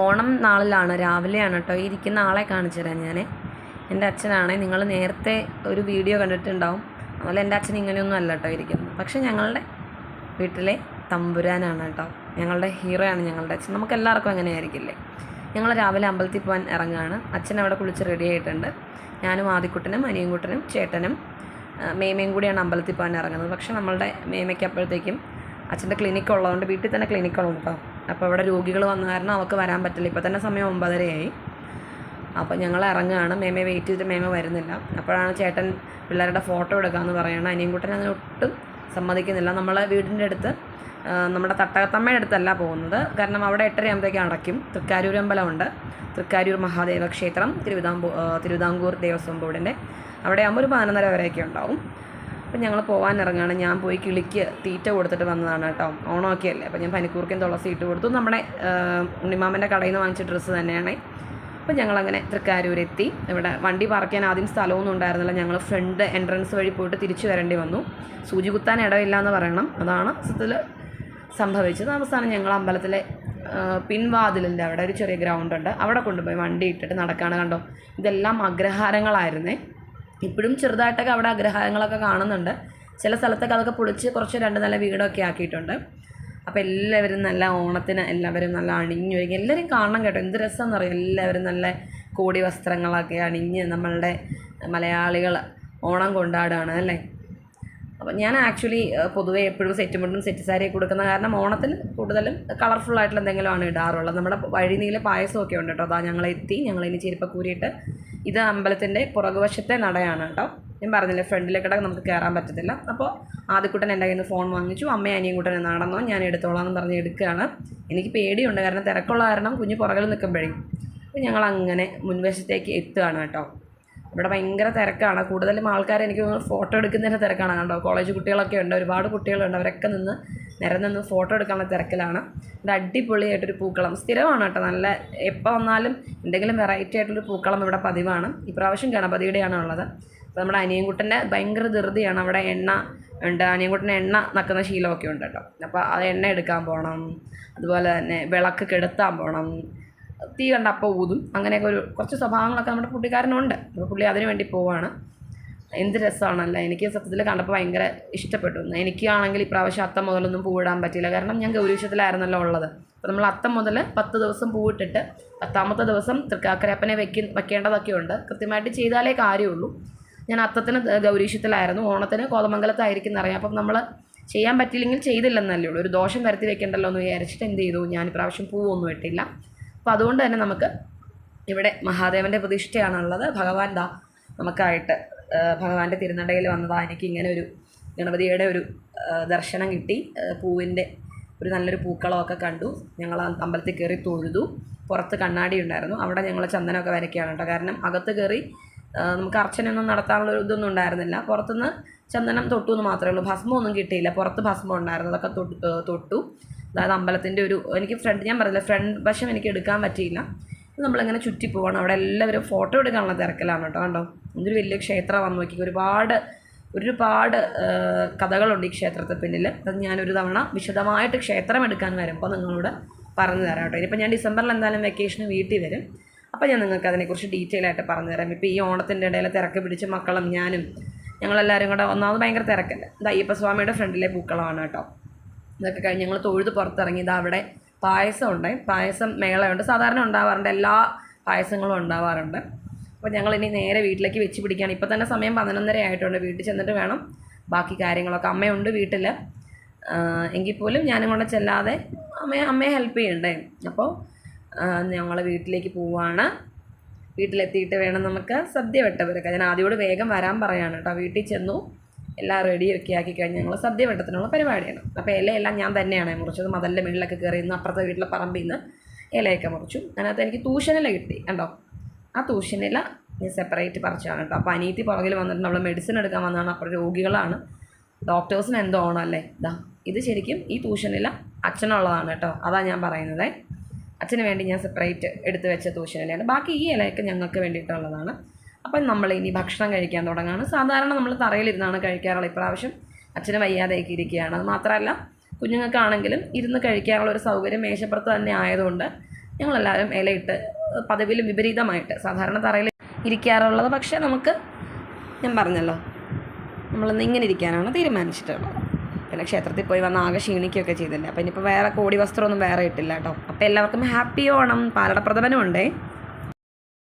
ഓണം നാളിലാണ് രാവിലെയാണ് കേട്ടോ ഇരിക്കുന്ന ആളെ കാണിച്ചു തരാം ഞാൻ എന്റെ അച്ഛനാണ്. നിങ്ങൾ നേരത്തെ ഒരു വീഡിയോ കണ്ടിട്ടുണ്ടാവും. അതുപോലെ എന്റെ അച്ഛൻ ഇങ്ങനെയൊന്നും അല്ല കേട്ടോ ഇരിക്കുന്നത്. പക്ഷേ ഞങ്ങളുടെ വീട്ടിലെ തമ്പുരാനാണ് കേട്ടോ ഞങ്ങളുടെ ഹീറോയാണ് ഞങ്ങളുടെ അച്ഛൻ. നമുക്ക് എല്ലാവർക്കും അങ്ങനെ ആയിരിക്കില്ലേ ഞങ്ങൾ രാവിലെ അമ്പലത്തിൽ പോകാൻ ഇറങ്ങുകയാണ്. അച്ഛൻ അവിടെ കുളിച്ച് റെഡി ആയിട്ടുണ്ട്. ഞാനും ആദിക്കുട്ടനും അനിയൻകുട്ടനും ചേട്ടനും മേമയും കൂടിയാണ് അമ്പലത്തിൽ പോകാൻ ഇറങ്ങുന്നത്. പക്ഷേ നമ്മളുടെ മേമയ്ക്ക് അപ്പോഴത്തേക്കും അച്ഛന്റെ ക്ലിനിക്ക് ഉള്ളതുകൊണ്ട് വീട്ടിൽ തന്നെ ക്ലിനിക്കുള്ളൂ കേട്ടോ അപ്പോൾ അവിടെ രോഗികൾ വന്ന കാരണം അവൾക്ക് വരാൻ പറ്റില്ല. ഇപ്പോൾ തന്നെ സമയം ഒമ്പതരയായി. അപ്പോൾ ഞങ്ങൾ ഇറങ്ങുകയാണ്. മേമയെ വെയിറ്റ് ചെയ്തിട്ട് മേമ വരുന്നില്ല. അപ്പോഴാണ് ചേട്ടൻ പിള്ളേരുടെ ഫോട്ടോ എടുക്കാമെന്ന് പറയുന്നത്. അനിയൻകുട്ടൻ അങ്ങനെ ഒട്ടും സമ്മതിക്കുന്നില്ല. നമ്മളെ വീടിന്റെ അടുത്ത് നമ്മുടെ തട്ടകത്തമ്മയുടെ അടുത്തല്ല പോകുന്നത്. കാരണം അവിടെ എട്ടരയാകുമ്പോഴേക്കും അടയ്ക്കും. തൃക്കാരൂർ അമ്പലമുണ്ട്. തൃക്കാരൂർ മഹാദേവ ക്ഷേത്രം തിരുവിതാംകൂർ തിരുവിതാംകൂർ ദേവസ്വം ബോർഡിന്റെ അവിടെ ആകുമ്പോൾ ഒരു പതിനൊന്നര വരെയൊക്കെ ഉണ്ടാവും. അപ്പം ഞങ്ങൾ പോകാൻ ഇറങ്ങുകയാണ് ഞാൻ പോയി കിളിക്ക് തീറ്റ കൊടുത്തിട്ട് വന്നതാണ് കേട്ടോ. ഓണമൊക്കെയല്ലേ? അപ്പം ഞാൻ പനിക്കൂർക്കും തുളസി ഇട്ട് കൊടുത്തു. നമ്മുടെ ഉണ്ണിമാമന്റെ കടയിൽ നിന്ന് വാങ്ങിച്ച ഡ്രസ്സ് തന്നെയാണ്. അപ്പം ഞങ്ങളങ്ങനെ തൃക്കാരൂരെത്തി. ഇവിടെ വണ്ടി പാർക്ക് ചെയ്യാൻ ആദ്യം സ്ഥലമൊന്നും ഉണ്ടായിരുന്നില്ല. ഞങ്ങൾ ഫ്രണ്ട് എൻട്രൻസ് വഴി പോയിട്ട് തിരിച്ചു വരേണ്ടി വന്നു. സൂചി കുത്താൻ ഇടമില്ല എന്ന് പറയണം. അതാണ് സത്യത്തിൽ സംഭവിച്ചത്. അവസാനം ഞങ്ങൾ അമ്പലത്തിലെ പിൻവാതിലിന്റെ അവിടെ ഒരു ചെറിയ ഗ്രൗണ്ട് ഉണ്ട്. അവിടെ കൊണ്ടുപോയി വണ്ടി ഇട്ടിട്ട് നടക്കാണ് കണ്ടോ? ഇതെല്ലാം അഗ്രഹാരങ്ങളായിരുന്നേ. ഇപ്പോഴും ചെറുതായിട്ടൊക്കെ അവിടെ അഗ്രഹാരങ്ങളൊക്കെ കാണുന്നുണ്ട്. ചില സ്ഥലത്തൊക്കെ അതൊക്കെ പൊളിച്ച് കുറച്ച് രണ്ട് നല്ല വീടൊക്കെ ആക്കിയിട്ടുണ്ട്. അപ്പോൾ എല്ലാവരും നല്ല ഓണത്തിന് എല്ലാവരും നല്ല അണിഞ്ഞൊരുങ്ങി എല്ലാവരും കാണണം കേട്ടോ. എന്ത് രസമെന്ന് അറിയാം എല്ലാവരും നല്ല കോടി വസ്ത്രങ്ങളൊക്കെ അണിഞ്ഞ് നമ്മളുടെ മലയാളികൾ ഓണം കൊണ്ടാടുകയാണ് അല്ലേ? അപ്പോൾ ഞാൻ ആക്ച്വലി പൊതുവേ എപ്പോഴും സെറ്റ് മുണ്ടും സെറ്റ് സാരി കൊടുക്കുന്ന കാരണം ഓണത്തിന് കൂടുതലും കളർഫുൾ ആയിട്ടുള്ള എന്തെങ്കിലുമാണ് ഇടാറുള്ളത്. നമ്മുടെ വഴിനീല പായസമൊക്കെ ഉണ്ട് കേട്ടോ. അതാ ഞങ്ങൾ എത്തി ഞങ്ങൾ ചെരുപ്പക്കൂരിയിട്ട് ഇത് അമ്പലത്തിന്റെ പുറകുവശത്തെ നടയാണ് കേട്ടോ. ഞാൻ പറഞ്ഞില്ലേ ഫ്രണ്ടിലേക്കിടെ നമുക്ക് കയറാൻ പറ്റത്തില്ല. അപ്പോൾ ആദ്യക്കൂട്ടൻ എന്റെ കയ്യിൽ നിന്ന് ഫോൺ വാങ്ങിച്ചു. അമ്മയും അനിയും കൂട്ടൻ നടന്നോ ഞാൻ എടുത്തോളാം എന്ന് പറഞ്ഞ് എടുക്കുകയാണ്. എനിക്ക് പേടിയുണ്ട് കാരണം തിരക്കുള്ള കാരണം കുഞ്ഞ് പുറകിൽ നിൽക്കുമ്പോഴേ. അപ്പോൾ ഞങ്ങൾ അങ്ങനെ മുൻവശത്തേക്ക് എത്തുകയാണ് കേട്ടോ. ഇവിടെ ഭയങ്കര തിരക്കാണ്. കൂടുതലും ആൾക്കാർ എനിക്ക് ഫോട്ടോ എടുക്കുന്നതിന്റെ തിരക്കാണ് കേട്ടോ. കോളേജ് കുട്ടികളൊക്കെ ഉണ്ട് ഒരുപാട് കുട്ടികളുണ്ട്. അവരൊക്കെ നിന്ന് നിരന്ന് ഫോട്ടോ എടുക്കാനുള്ള തിരക്കിലാണ്. ഇത് അടിപൊളിയായിട്ടൊരു പൂക്കളം. സ്ഥിരമാണ് കേട്ടോ. നല്ല എപ്പോൾ വന്നാലും എന്തെങ്കിലും വെറൈറ്റി ആയിട്ടുള്ളൊരു പൂക്കളം ഇവിടെ പതിവാണ്. ഇപ്രാവശ്യം ഗണപതിയുടെയാണ് ഉള്ളത്. അപ്പോൾ നമ്മുടെ അനിയൻകുട്ടന്റെ ഭയങ്കര ധൃതിയാണ്. അവിടെ എണ്ണ ഉണ്ട്. അനിയൻകുട്ടന് എണ്ണ നക്കുന്ന ശീലമൊക്കെ ഉണ്ട് കേട്ടോ. അപ്പോൾ അത് എണ്ണ എടുക്കാൻ പോകണം. അതുപോലെ തന്നെ വിളക്ക് കെടുത്താൻ പോകണം. തീ കണ്ട അപ്പോൾ ഊതും. അങ്ങനെയൊക്കെ ഒരു കുറച്ച് സ്വഭാവങ്ങളൊക്കെ നമ്മുടെ പുള്ളിക്കാരനുണ്ട് അപ്പോൾ പുള്ളി അതിനു വേണ്ടി പോവാണ്. എന്ത് രസമാണല്ലേ. എനിക്ക് സത്യത്തിൽ കണ്ടപ്പോൾ ഭയങ്കര ഇഷ്ടപ്പെട്ടു. എനിക്കാണെങ്കിൽ ഇപ്രാവശ്യം അത്തം മുതലൊന്നും പൂവിടാൻ പറ്റിയില്ല. കാരണം ഞാൻ ഗൗരവശത്തിലായിരുന്നല്ലോ ഉള്ളത്. അപ്പോൾ നമ്മൾ അത്തം മുതൽ പത്ത് ദിവസം പൂവിട്ടിട്ട് പത്താമത്തെ ദിവസം തൃക്കാക്കരപ്പനെ വെക്ക വെക്കേണ്ടതൊക്കെ ഉണ്ട് കൃത്യമായിട്ട് ചെയ്താലേ കാര്യമുള്ളൂ. ഞാൻ അത്തത്തിന് ഗൗരീശത്തിലായിരുന്നു ഓണത്തിന് കോതമംഗലത്തായിരിക്കും എന്നറിയാം അപ്പം നമ്മൾ ചെയ്യാൻ പറ്റിയില്ലെങ്കിൽ ചെയ്തില്ലെന്നല്ലേ ഉള്ളൂ. ഒരു ദോഷം വരുത്തി വെക്കേണ്ടല്ലോ എന്ന് വിചാരിച്ചിട്ട് എന്ത് ചെയ്തു? ഞാൻ ഇപ്രാവശ്യം പൂവൊന്നും ഇട്ടില്ല. അപ്പോൾ അതുകൊണ്ട് തന്നെ നമുക്ക് ഇവിടെ മഹാദേവന്റെ പ്രതിഷ്ഠയാണുള്ളത്. ഭഗവാൻ ദാ നമുക്കായിട്ട് ഭഗവാന്റെ തിരുനടയിൽ വന്നതാ എനിക്ക് ഇങ്ങനെ ഒരു ഗണപതിയുടെ ഒരു ദർശനം കിട്ടി. പൂവിന്റെ ഒരു നല്ലൊരു പൂക്കളമൊക്കെ കണ്ടു. ഞങ്ങൾ അമ്പലത്തിൽ കയറി തൊഴുതു. പുറത്ത് കണ്ണാടി ഉണ്ടായിരുന്നു. അവിടെ ഞങ്ങൾ ചന്ദനമൊക്കെ വരയ്ക്കുകയാണ് കേട്ടോ. കാരണം അകത്ത് കയറി നമുക്ക് അർച്ചനയൊന്നും നടത്താനുള്ള ഇതൊന്നും ഉണ്ടായിരുന്നില്ല. പുറത്തുനിന്ന് ചന്ദനം തൊട്ടു എന്ന് മാത്രമേ ഉള്ളൂ. ഭസ്മമൊന്നും കിട്ടിയില്ല. പുറത്ത് ഭസ്മം ഉണ്ടായിരുന്നു. അതൊക്കെ തൊട്ടു അതായത് അമ്പലത്തിന്റെ ഒരു എനിക്ക് ഫ്രണ്ട് ഞാൻ പറഞ്ഞില്ല ഫ്രണ്ട് വശം എനിക്ക് എടുക്കാൻ പറ്റിയില്ല. നമ്മളിങ്ങനെ ചുറ്റി പോവാണ്. അവിടെ എല്ലാവരും ഫോട്ടോ എടുക്കാനുള്ള തിരക്കിലാണ് കേട്ടോ. കണ്ടോ? എന്തൊരു വലിയ ക്ഷേത്രമാണെന്ന് നോക്കി ഒരുപാട് ഒരുപാട് കഥകളുണ്ട് ഈ ക്ഷേത്രത്തെ പിന്നിൽ. അത് ഞാനൊരു തവണ വിശദമായിട്ട് ക്ഷേത്രം എടുക്കാൻ വരുമ്പോൾ നിങ്ങളോട് പറഞ്ഞു തരാം കേട്ടോ. ഇനിയിപ്പോൾ ഞാൻ ഡിസംബറിൽ എന്തായാലും വെക്കേഷന് വീട്ടിൽ വരും. അപ്പോൾ ഞാൻ നിങ്ങൾക്ക് അതിനെക്കുറിച്ച് ഡീറ്റെയിൽ ആയിട്ട് പറഞ്ഞു തരാം. ഇപ്പോൾ ഈ ഓണത്തിന്റെ ഇടയിൽ തിരക്ക് പിടിച്ച് മക്കളും ഞാനും ഞങ്ങളെല്ലാവരും കൂടെ ഒന്നാമത് ഭയങ്കര തിരക്കല്ലേ? ഇത് അയ്യപ്പസ്വാമിയുടെ ഫ്രണ്ടിലെ പൂക്കളമാണ് കേട്ടോ. ഇതൊക്കെ കഴിഞ്ഞ് ഞങ്ങൾ തൊഴുത് പുറത്തിറങ്ങി. ഇതാ അവിടെ പായസം ഉണ്ട്. പായസം മേളയുണ്ട്. സാധാരണ ഉണ്ടാവാറുണ്ട്. എല്ലാ പായസങ്ങളും ഉണ്ടാവാറുണ്ട്. അപ്പോൾ ഞങ്ങൾ ഇനി നേരെ വീട്ടിലേക്ക് വെച്ച് പിടിക്കുകയാണ്. ഇപ്പോൾ തന്നെ സമയം പതിനൊന്നര ആയിട്ടുണ്ട്. വീട്ടിൽ ചെന്നിട്ട് വേണം ബാക്കി കാര്യങ്ങളൊക്കെ. അമ്മയുണ്ട് വീട്ടിൽ. എങ്കിൽ പോലും ഞാനും കൊണ്ട് ചെല്ലാതെ അമ്മയെ അമ്മയെ ഹെൽപ്പ് ചെയ്യണ്ടേ? അപ്പോൾ ഞങ്ങൾ വീട്ടിലേക്ക് പോവാണ്. വീട്ടിലെത്തിയിട്ട് വേണം നമുക്ക് സദ്യ വെട്ടവരൊക്കെ. ഞാൻ ആദ്യമോട് വേഗം വരാൻ പറയാണ് കേട്ടോ. വീട്ടിൽ ചെന്നു. എല്ലാം റെഡിയൊക്കെ ആക്കി കഴിഞ്ഞ് ഞങ്ങൾ സദ്യ വെട്ടത്തിനുള്ള പരിപാടിയാണ്. അപ്പോൾ ഇലയെല്ലാം ഞാൻ തന്നെയാണ് മുറിച്ചത്. മതലിന്റെ മുകളിലൊക്കെ കയറി നിന്ന് അപ്പുറത്തെ വീട്ടിലെ പറമ്പിൽ നിന്ന് ഇലയൊക്കെ മുറിച്ചു. അതിനകത്ത് എനിക്ക് തൂഷനില കിട്ടി കണ്ടോ? ആ തൂഷനില ഞാൻ സെപ്പറേറ്റ് പറിച്ചാണ് കേട്ടോ. അപ്പോൾ അനീതി പുറകിൽ വന്നിട്ട് നമ്മൾ മെഡിസിൻ എടുക്കാൻ വന്നതാണ്. അപ്പോൾ രോഗികളാണ്. ഡോക്ടേഴ്സിന് എന്തോ ഓണമല്ലേ ഇതാ ഇത് ശരിക്കും ഈ തൂഷനില അച്ഛനുള്ളതാണ് കേട്ടോ. അതാ ഞാൻ പറയുന്നത്. അച്ഛന് വേണ്ടി ഞാൻ സെപ്പറേറ്റ് എടുത്ത് വെച്ച തൂഷനിലയാണ് ബാക്കി ഈ ഇലയൊക്കെ ഞങ്ങൾക്ക് വേണ്ടിയിട്ടുള്ളതാണ്. അപ്പം നമ്മൾ ഇനി ഭക്ഷണം കഴിക്കാൻ തുടങ്ങാണ്. സാധാരണ നമ്മൾ തറയിലിരുന്നാണ് കഴിക്കാറുള്ളത്. ഇപ്രാവശ്യം അച്ഛന് വയ്യാതെയൊക്കെ ഇരിക്കുകയാണ്. അത് മാത്രമല്ല കുഞ്ഞുങ്ങൾക്കാണെങ്കിലും ഇരുന്ന് കഴിക്കാനുള്ള ഒരു സൗകര്യം മേശപ്പുറത്ത് തന്നെ ആയതുകൊണ്ട് ഞങ്ങളെല്ലാവരും ഇലയിട്ട് പതിവിലും വിപരീതമായിട്ട് സാധാരണ തറയിൽ ഇരിക്കാറുള്ളത്. പക്ഷേ നമുക്ക് ഞാൻ പറഞ്ഞല്ലോ നമ്മളിന്ന് ഇങ്ങനെ ഇരിക്കാനാണ് തീരുമാനിച്ചിട്ടുള്ളത്. പിന്നെ ക്ഷേത്രത്തിൽ പോയി വന്ന ആകെ ക്ഷീണിക്കുകയൊക്കെ ചെയ്തിട്ടുണ്ട് അപ്പോൾ ഇനിയിപ്പോൾ വേറെ കോടി വസ്ത്രമൊന്നും വേറെ ഇട്ടില്ല കേട്ടോ. അപ്പോൾ എല്ലാവർക്കും ഹാപ്പി ഓണം. പാലട പ്രഥമനും ഉണ്ടേ.